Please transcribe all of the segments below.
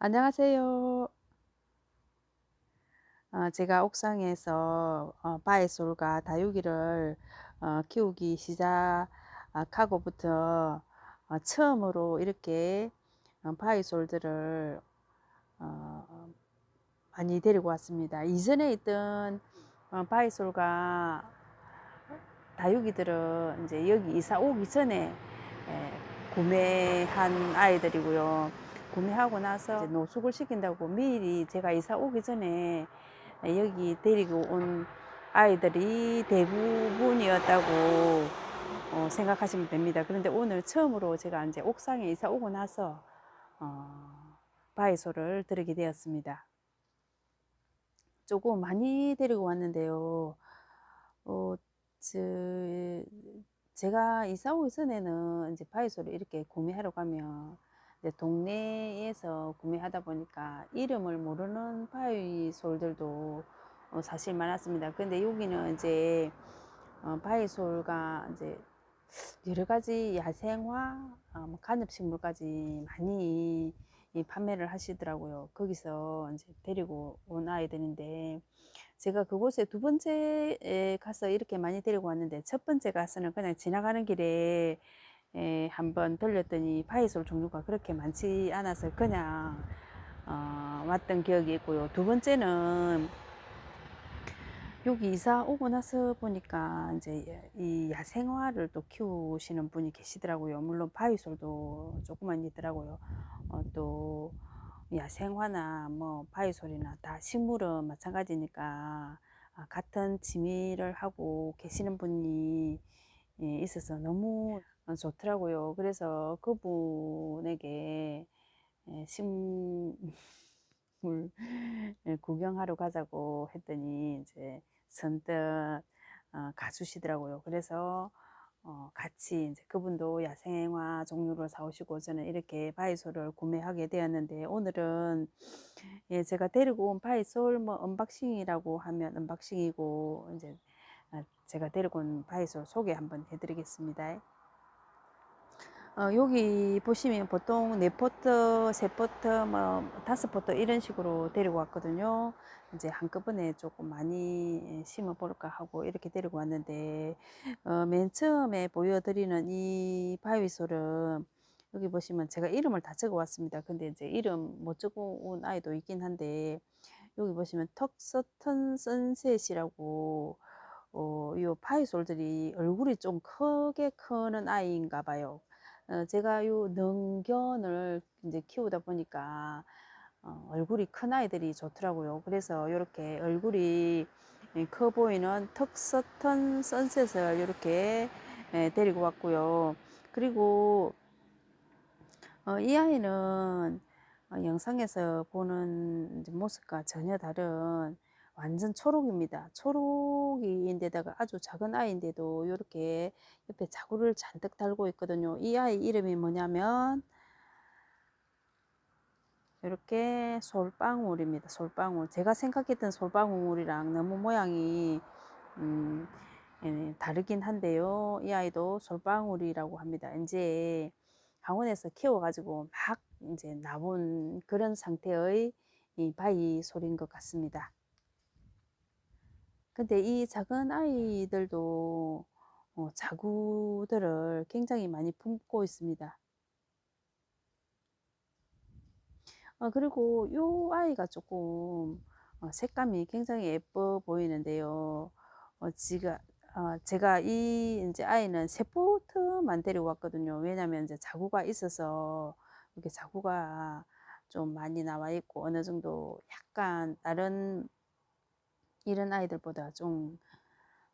안녕하세요. 어, 제가 옥상에서 어, 바에솔과 다육이를 어, 키우기 시작하고부터 어, 처음으로 이렇게 어, 바이솔들을 어, 많이 데리고 왔습니다. 이전에 있던 어, 바이솔과 다육이들은 이제 여기 이사 오기 전에 에, 구매한 아이들이고요. 구매하고 나서 노숙을 시킨다고 미리 제가 이사 오기 전에 여기 데리고 온 아이들이 대부분이었다고 어, 생각하시면 됩니다. 그런데 오늘 처음으로 제가 이제 옥상에 이사 오고 나서 어, 바이소를 들으게 되었습니다. 조금 많이 데리고 왔는데요. 어, 저, 제가 이사 오기 전에는 이제 바이소를 이렇게 구매하러 가면 동네에서 구매하다 보니까 이름을 모르는 바이솔들도 어, 사실 많았습니다. 근데 여기는 이제 어, 바이솔가 이제 여러 가지 야생화, 어, 뭐 간엽식물까지 많이 판매를 하시더라고요. 거기서 이제 데리고 온 아이들인데 제가 그곳에 두 번째에 가서 이렇게 많이 데리고 왔는데 첫 번째 가서는 그냥 지나가는 길에 에, 한번 들렸더니 파이솔 종류가 그렇게 많지 않아서 그냥 어, 왔던 기억이 있고요. 두 번째는 여기 이사 오고 나서 보니까 이제 이 야생화를 또 키우시는 분이 계시더라고요. 물론 바이솔도 조그만 있더라고요. 어, 또 야생화나 뭐 바이솔이나 다 식물은 마찬가지니까 아, 같은 취미를 하고 계시는 분이 예, 있어서 너무 어, 좋더라고요. 그래서 그분에게 예, 식물 예, 구경하러 가자고 했더니 이제 선뜻 어, 가주시더라고요. 그래서 어, 같이 이제 그분도 야생화 종류를 사오시고 저는 이렇게 바이솔을 구매하게 되었는데 오늘은 예, 제가 데리고 온 바이솔 뭐 언박싱이라고 하면 언박싱이고 이제 아, 제가 데리고 온 바이솔 소개 한번 해드리겠습니다. 어, 여기 보시면 보통 네 포트, 세 포트, 뭐 다섯 포트 이런 식으로 데리고 왔거든요. 이제 한꺼번에 조금 많이 심어 볼까 하고 이렇게 데리고 왔는데 어, 맨 처음에 보여드리는 이 바위솔은 여기 보시면 제가 이름을 다 적어 왔습니다. 근데 이제 이름 못 적어 온 아이도 있긴 한데 여기 보시면 턱서턴 선셋이라고 어, 이 파이솔들이 얼굴이 좀 크게 크는 아이인가 봐요. 어, 제가 요 능견을 이제 키우다 보니까 어, 얼굴이 큰 아이들이 좋더라고요. 그래서 이렇게 얼굴이 커 보이는 턱 서턴 선셋을 이렇게 예, 데리고 왔고요. 그리고 어, 이 아이는 어, 영상에서 보는 모습과 전혀 다른 완전 초록입니다. 초록이인데다가 아주 작은 아이인데도 이렇게 옆에 자구를 잔뜩 달고 있거든요. 이 아이 이름이 뭐냐면 이렇게 솔방울입니다. 솔방울. 제가 생각했던 솔방울이랑 너무 모양이 음, 예, 다르긴 한데요. 이 아이도 솔방울이라고 합니다. 이제 강원에서 키워가지고 막 이제 나온 그런 상태의 이 바위 소리인 것 같습니다. 근데 이 작은 아이들도 어, 자구들을 굉장히 많이 품고 있습니다. 어, 그리고 이 아이가 조금 어, 색감이 굉장히 예뻐 보이는데요. 어, 지가, 어, 제가 이 이제 아이는 세포트만 데리고 왔거든요. 왜냐면 이제 자구가 있어서 이렇게 자구가 좀 많이 나와 있고 어느 정도 약간 다른 이런 아이들보다 좀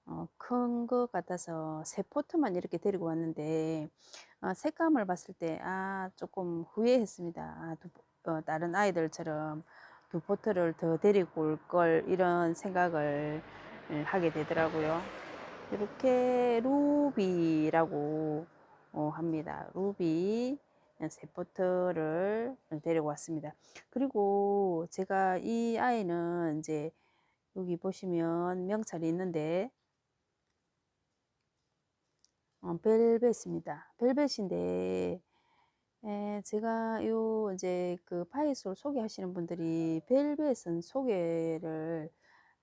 어, 큰 것 같아서 세 포트만 이렇게 데리고 왔는데 어, 색감을 봤을 때 아 조금 후회했습니다. 아, 두, 어, 다른 아이들처럼 두 포트를 더 데리고 올 걸 이런 생각을 예, 하게 되더라고요. 이렇게 루비라고 어, 합니다. 루비 세 포트를 데리고 왔습니다. 그리고 제가 이 아이는 이제 여기 보시면 명찰이 있는데 어, 벨벳입니다. 벨벳인데 예, 제가 요 이제 그 파이솔 소개하시는 분들이 벨벳은 소개를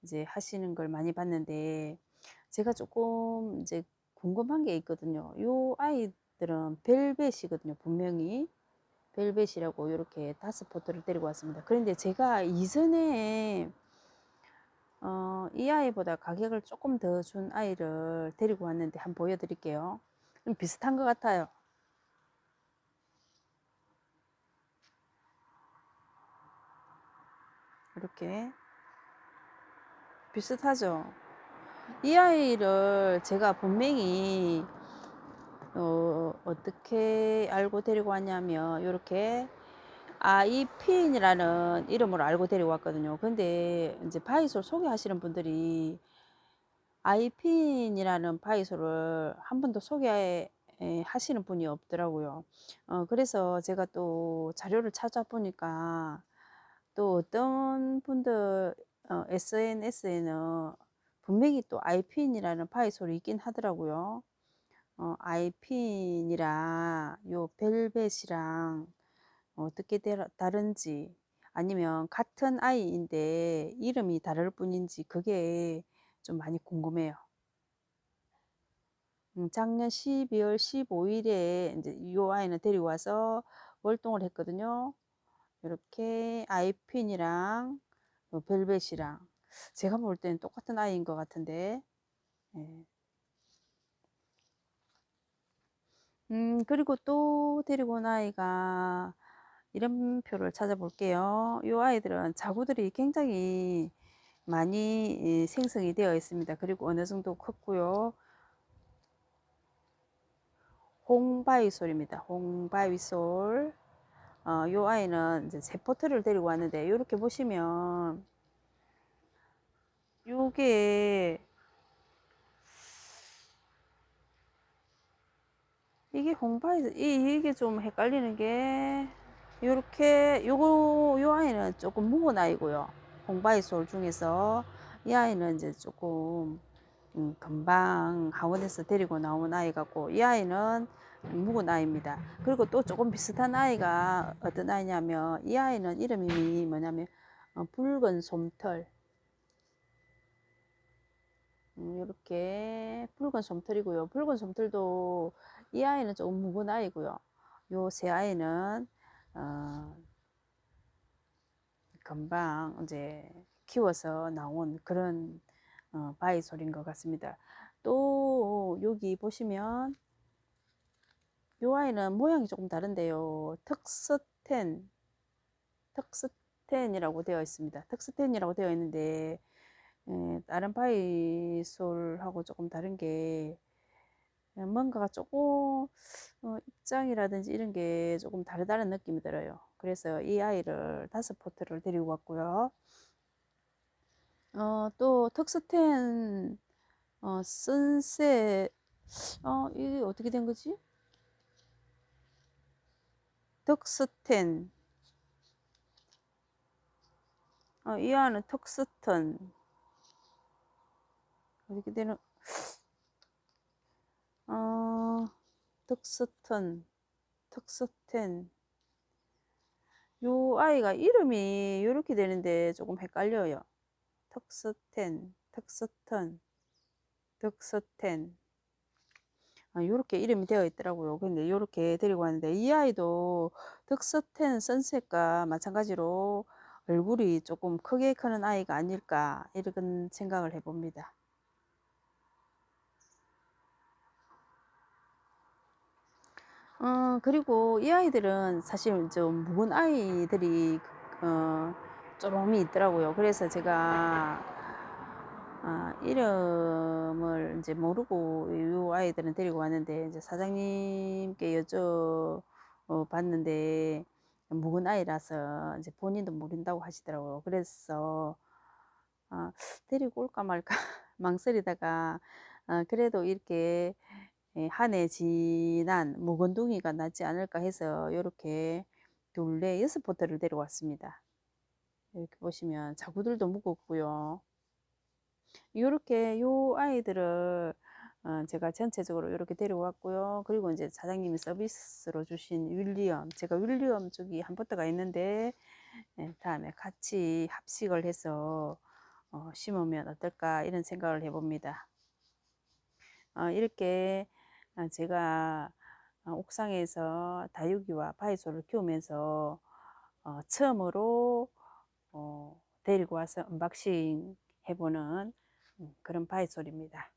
이제 하시는 걸 많이 봤는데 제가 조금 이제 궁금한 게 있거든요. 요 아이들은 벨벳이거든요. 분명히 벨벳이라고 이렇게 다섯 포트를 데리고 왔습니다. 그런데 제가 이전에 어, 이 아이보다 가격을 조금 더 준 아이를 데리고 왔는데 한번 보여드릴게요. 좀 비슷한 것 같아요. 이렇게 비슷하죠. 이 아이를 제가 분명히 어, 어떻게 알고 데리고 왔냐면 이렇게 아이핀이라는 이름으로 알고 데리고 왔거든요. 근데 이제 바이솔 소개하시는 분들이 아이핀이라는 바이솔을 한 번도 소개하시는 분이 없더라고요. 어, 그래서 제가 또 자료를 찾아보니까 또 어떤 분들 어, SNS에는 분명히 또 아이핀이라는 파이솔이 있긴 하더라고요. 어, 아이핀이랑 요 벨벳이랑 어떻게 다른지 아니면 같은 아이인데 이름이 다를 뿐인지 그게 좀 많이 궁금해요. 음, 작년 12월 15일에 이제 이 아이는 데리고 와서 월동을 했거든요. 이렇게 아이핀이랑 벨벳이랑 제가 볼 때는 똑같은 아이인 것 같은데 예. 음 그리고 또 데리고 온 아이가 이름표를 찾아볼게요. 이 아이들은 자구들이 굉장히 많이 생성이 되어 있습니다. 그리고 어느 정도 컸고요. 홍바이솔입니다. 홍바이솔. 어, 요 아이는 이제 세포트를 데리고 왔는데 이렇게 보시면 요게 이게 홍바이 이 이게 좀 헷갈리는 게 요렇게 요거 요 아이는 조금 묵은 아이고요. 홍바이솔 중에서 이 아이는 이제 조금 음, 금방 하원에서 데리고 나온 아이 같고 이 아이는 묵은 아이입니다. 그리고 또 조금 비슷한 아이가 어떤 아이냐면 이 아이는 이름이 뭐냐면 어, 붉은 솜털 음, 이렇게 붉은 솜털이고요. 붉은 솜털도 이 아이는 조금 묵은 아이고요. 요 세 아이는 어, 금방 이제 키워서 나온 그런 어, 바이솔인 것 같습니다. 또 여기 보시면 요 아이는 모양이 조금 다른데요. 턱스텐, 턱스텐이라고 되어 있습니다. 턱스텐이라고 되어 있는데 에, 다른 바이솔하고 조금 다른 게 뭔가가 조금 어, 입장이라든지 이런 게 조금 다르다는 느낌이 들어요. 그래서 이 아이를 다섯 포트를 데리고 왔고요. 어, 또 턱스텐 어, 선셋 어, 이게 어떻게 된 거지? 턱스텐 어, 이 안은 턱스턴 어떻게 되는 어, 턱스턴 턱스텐 요 아이가 이름이 이렇게 되는데 조금 헷갈려요 턱스텐 턱스턴 턱스텐 이렇게 아, 이름이 되어 있더라고요. 근데 이렇게 데리고 왔는데 이 아이도 득스텐 선셋과 마찬가지로 얼굴이 조금 크게 크는 아이가 아닐까 이런 생각을 해봅니다. 어, 그리고 이 아이들은 사실 좀 묵은 아이들이 어, 조금이 있더라고요. 그래서 제가 아, 이름을 이제 모르고 이 아이들은 데리고 왔는데 이제 사장님께 여쭤 봤는데 묵은 아이라서 이제 본인도 모른다고 하시더라고요. 그래서 아, 데리고 올까 말까 망설이다가 아, 그래도 이렇게 예, 한 해 지난 묵은둥이가 낫지 않을까 해서 이렇게 둘레 여섯 포트를 데려왔습니다. 이렇게 보시면 자구들도 무겁고요. 이렇게 요 아이들을 어, 제가 전체적으로 이렇게 데리고 왔고요. 그리고 이제 사장님이 서비스로 주신 윌리엄, 제가 윌리엄 쪽이 한 포트가 있는데 예, 다음에 같이 합식을 해서 어, 심으면 어떨까 이런 생각을 해봅니다. 어, 이렇게 어, 제가 어, 옥상에서 다육이와 바이소를 키우면서 어, 처음으로 어, 데리고 와서 언박싱 해보는 음, 그런 바이솔입니다.